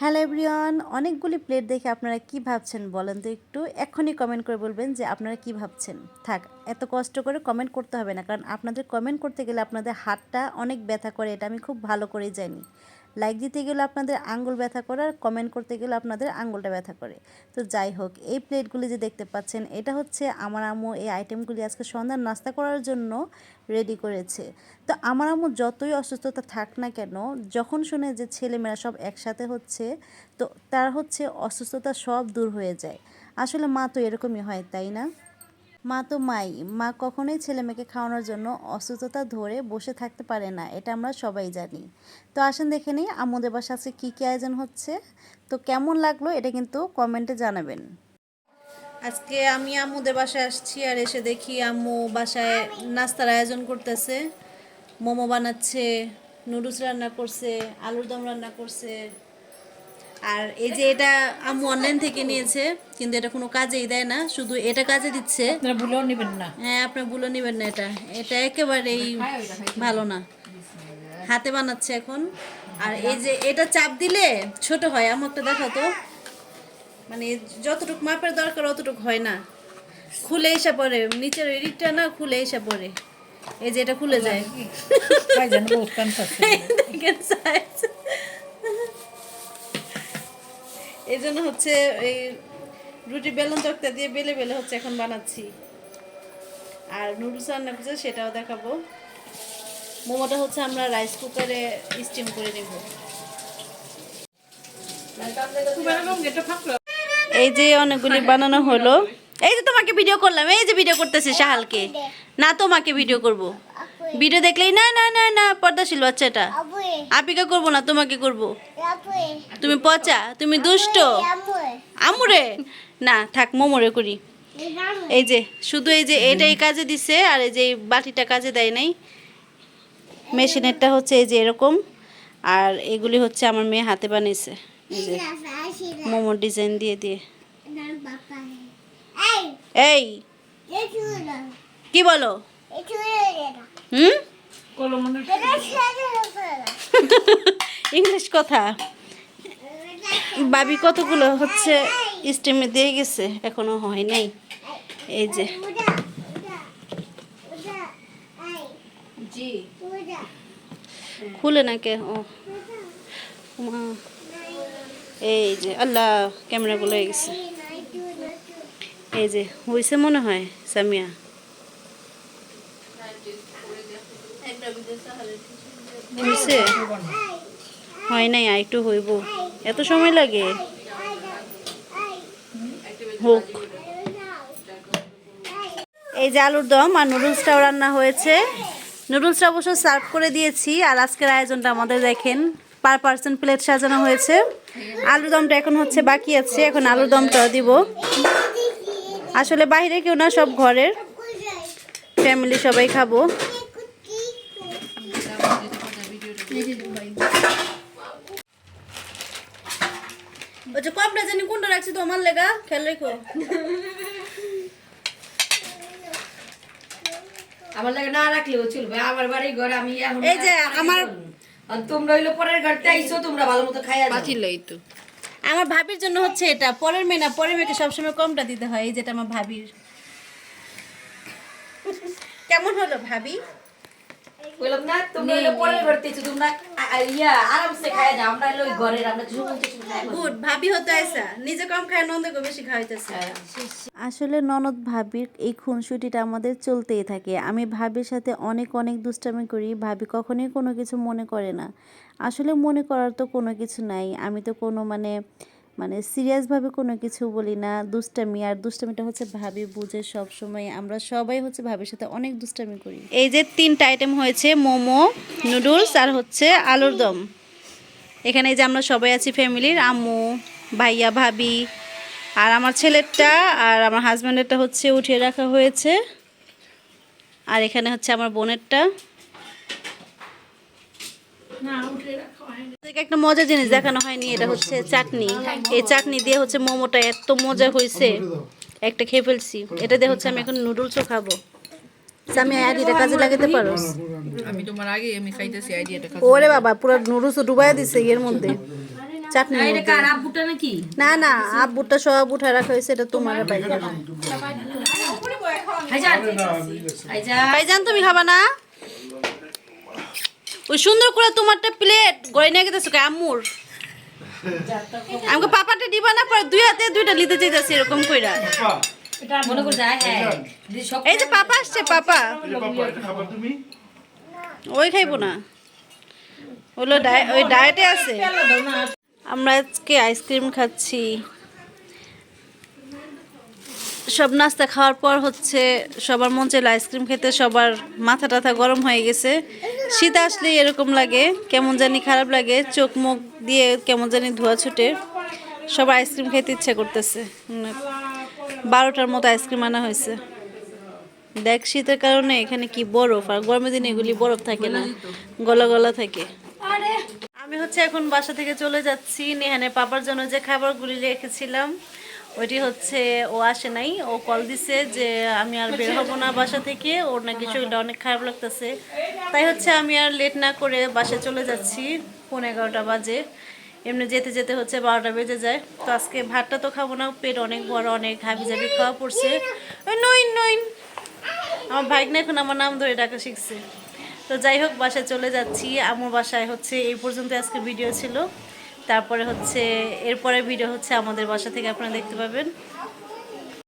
Hello everyone অনেকগুলি plate দেখে আপনারা কি ভাবছেন বলেন তো একটু? এখনই কমেন্ট করে বলবেন যে আপনারা কি ভাবছেন? থাক, এত কষ্ট করে কমেন্ট করতে হবে না, কারণ আপনাদের কমেন্ট করতে গেলে আপনাদের হাতটা অনেক ব্যথা করে, এটা আমি খুব ভালো করেই জানি। লাইক দিতে গেলে আপনাদের আঙ্গুল ব্যথা করে আর কমেন্ট করতে গেলে আপনাদের আঙ্গুলটা ব্যথা করে। তো যাই হোক, এই প্লেটগুলি যে দেখতে পাচ্ছেন, এটা হচ্ছে আমার আম্মু এই আইটেমগুলি আজকে সন্ধ্যার নাস্তা করার জন্য রেডি করেছে। তো আমার আম্মু যতই অসুস্থতা থাক না কেন, যখন শুনে যে ছেলেমেয়েরা সব একসাথে হচ্ছে, তো তার হচ্ছে অসুস্থতা সব দূর হয়ে যায়। আসলে মা তো এরকমই হয়, তাই না? মা তো মাই, মা কখনোই ছেলে মেয়েকে খাওয়ানোর জন্য অসুস্থতা ধরে বসে থাকতে পারে না, এটা আমরা সবাই জানি। তো আসেন দেখে নিই আমাদের বাসা আজকে কী কী আয়োজন হচ্ছে? তো কেমন লাগল এটা কিন্তু কমেন্টে জানাবেন। আজকে আমি আম্মুদের বাসায় আসছি আর এসে দেখি আম্মু বাসায় নাস্তার আয়োজন করতেছে। মোমো বানাচ্ছে, নুডলস রান্না করছে, আলুর দম রান্না করছে। আর এই যে এটা আম্মু অনলাইন থেকে নিয়েছে কিন্তু এটা কোনো কাজেই দেয় না শুধু এটা কাজে দিচ্ছে। আপনারা ভুলেও নেবেন না। হ্যাঁ আপনি ভুলে নেবেন না এটা। এটা একেবারেই ভালো না। হাতে বানাচ্ছে এখন। আর এই যে এটা চাপ দিলে ছোট হয় আমারটা দেখাতো মানে যতটুকু মাপের দরকার অতটুকু হয় না। খুলে এসে পড়ে নিচের এদিকটা না খুলে এসে পড়ে। এই যে এটা খুলে যায়। দেখেন size। এই জন্য হচ্ছে এই রুটি বেলুন তক্তা দিয়ে বেলে বেলে হচ্ছে এখন বানাচ্ছি। আর নুডলস রান্না করছে সেটাও দেখাবো। মোমোটা হচ্ছে আমরা রাইস কুকারে স্টিম করে নেব। এই যে অনেকগুলি বানানো হলো। এই যে তোমাকে ভিডিও করলাম এই যে ভিডিও করতেছে শাহালকে। না তোমাকে ভিডিও করব। ভিডিও দেখলেই না না না না পর্দাশীল বাচ্চাটা। আপিকা করব না তোমাকে করব। তুমি পচা তুমি দুষ্ট। আমুরে? না থাক মোমোরে করি। এই যে শুধু এই যে এটাই কাজে দিছে আর এই যে বাটিটা কাজে দেয় নাই। মেশিনেরটা হচ্ছে এই যে এরকম। আর এগুলি হচ্ছে আমার মেয়ে হাতে বানিয়েছে। এই যে মোমোর ডিজাইন দিয়ে দিয়ে. এই। ¡Qué কি বলো. হুম. ইংলিশ কথা। বাবি কতগুলো হচ্ছে স্টিমে দিয়ে গেছে? এখনও হয় নাই। এই যে। খুলে না কে? ও। এই যে, আল্লাহ ক্যামেরাগুলো হয়ে গেছে। এই যে হয়েছে মনে হয়, সামিয়া। হয় নাই হইব। এত সময় লাগে? হোক। এই যে আলুর দম আর নুডলসটাও রান্না হয়েছে। নুডলসটা অবশ্য সার্ভ করে দিয়েছি, আর আজকের আয়োজনটা আমাদের দেখেন, পার পার্সন প্লেট সাজানো হয়েছে। আলুর দমটা এখন হচ্ছে বাকি আছে, এখন আলুর দমটা দিব। আসলে বাইরে কেউ না সব ঘরের ফ্যামিলি সবাই খাব। ওই কপটা জানি কোনটা রাখছি তো আমার লেগা? খেয়াল রেখো। আমার লাগে না রাখলেও চলবে আমার বাড়ি ঘর আমি এখন এই যে আমার- তোমরা হইল পরের ঘরতে আইছো তোমরা ভালো মতো খাইয়া যাও। আমার ভাবির জন্য হচ্ছে এটা। পরের মেয়ে না, পরের মেয়েকে সবসময় কমটা দিতে হয়, এই যেটা আমার ভাবির। কেমন হলো ভাবি? বললাম না তোমরা পরের তোমরা ইয়া আরামসে খাইয়া যাও আমরা ঘরের আমরা কিছু বলতে গুড ভাবি হতে আইসা। নিজে কম খায় নন্দকে বেশি খাওয়াইতেছে। আসলে ননদ ভাবির এই খুনসুটিটা আমাদের চলতেই থাকে। আমি ভাবির সাথে অনেক অনেক দুষ্টামি করি। ভাবি কখনোই কোনো কিছু মনে করে না। আসলে মনে করার তো কোনো কিছু নাই। আমি তো কোনো মানে মানে সিরিয়াসভাবে কোনো কিছু বলি না, দুষ্টামি। আর দুষ্টামিটা হচ্ছে ভাবি বুঝে সব সময় আমরা সবাই হচ্ছে ভাবির সাথে অনেক দুষ্টামি করি। এই যে তিনটা আইটেম হয়েছে, মোমো নুডলস আর হচ্ছে আলুর দম। এখানে এই যে আমরা সবাই আছি ফ্যামিলির আম্মু, ভাইয়া, ভাবি আর আমার ছেলেরটা আর আমার হাজব্যান্ডেরটা হচ্ছে উঠিয়ে রাখা হয়েছে। আর এখানে হচ্ছে আমার বোনেরটা। একটা মজার জিনিস দেখানো হয়নি এটা হচ্ছে চাটনি। এই চাটনি দিয়ে হচ্ছে মোমোটা এত মজা হয়েছে। একটা খেয়ে ফেলছি। এটা দিয়ে হচ্ছে আমি এখন নুডলসও খাব। আমি কাজে লাগাতে পারো? আমি তোমার আগে আমি খাইতেছি আইডিয়াটা ওরে বাবা পুরো ডুবাই দিছে এর মধ্যে। চাটনি না, এটা কার আব্বুটা নাকি? না না আব্বুটা সব উঠে রাখা হয়েছে এটা তোমার ভাইজান তুমি খাবা না? ওই সুন্দর করে তোমারটা প্লেট গড়ে নিয়ে গেতেছো কে? আম্মুর। আমাকে পাপাটা দিবা না পরে দুই হাতে দুইটা নিতে চাইতেছি এরকম কইরা। মনে করে যায় হ্যাঁ এই যে পাপা আসছে পাপা। ওই খাইবো না। ওগুলো ওই ডায়েটে আছে। আমরা আজকে আইসক্রিম খাচ্ছি। সব নাস্তা খাওয়ার পর হচ্ছে সবার মন চাইলো আইসক্রিম খেতে সবার মাথা টাথা গরম হয়ে গেছে। শীত আসলেই এরকম লাগে কেমন জানি খারাপ লাগে চোখ মুখ দিয়ে কেমন জানি ধোয়া ছুটে। সবার আইসক্রিম খেতে ইচ্ছা করতেছে। বারোটার মতো আইসক্রিম আনা হয়েছে। দেখ শীতের কারণে এখানে কি বরফ আর গরমের দিনে এগুলি বরফ থাকে না গলা গলা থাকে। আমি হচ্ছে এখন বাসা থেকে চলে যাচ্ছি নেহানের পাপার জন্য যে খাবারগুলি রেখেছিলাম ওইটি হচ্ছে ও আসে নাই, ও কল দিছে যে আমি আর বের হব না বাসা থেকে, ওর নাকি শরীরটা অনেক খারাপ লাগতেছে। তাই হচ্ছে আমি আর লেট না করে বাসায় চলে যাচ্ছি, পৌনে এগারোটা বাজে। এমনি যেতে যেতে হচ্ছে বারোটা বেজে যায়। তো আজকে ভাতটা তো খাব না, পেট অনেক বড়, অনেক হাবি জাবি খাওয়া পড়ছে। নইন নইন আমার ভাইক না এখন আমার নাম ধরে ডাকা শিখছে। তো যাই হোক, বাসায় চলে যাচ্ছি। আমার বাসায় হচ্ছে এই পর্যন্ত আজকে ভিডিও ছিল। তারপরে হচ্ছে এরপরে ভিডিও হচ্ছে আমাদের বাসা থেকে আপনারা দেখতে পাবেন।